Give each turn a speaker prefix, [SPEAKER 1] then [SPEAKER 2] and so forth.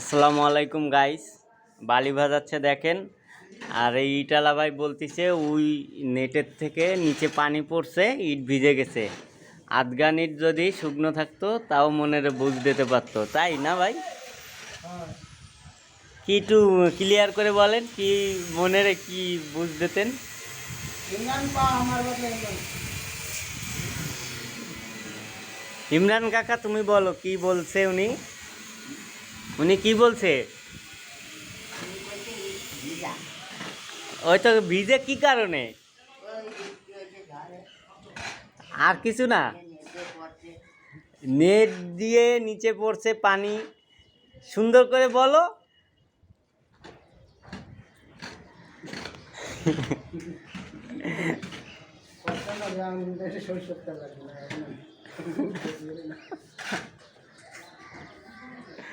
[SPEAKER 1] আসসালামু আলাইকুম গাইস বালি ভাজাচ্ছে দেখেন। আর এই ইটালা ভাই বলতিছে ওই নেটের থেকে নিচে পানি পড়ছে ইট ভিজে গেছে। আধগান ইট যদি শুকনো থাকতো তাও মনের বুঝ দিতে পারতো। তাই না ভাই? কি একটু ক্লিয়ার করে বলেন কি মনের কি বুঝ দিতেন? ইমরান কাকা তুমি বলো কি বলছে উনি? উনি কি বলছে? ওই তো ভিজে কি কারণে? আর কিছু না। নেট দিয়ে নিচে পড়ছে পানি। সুন্দর করে বলো।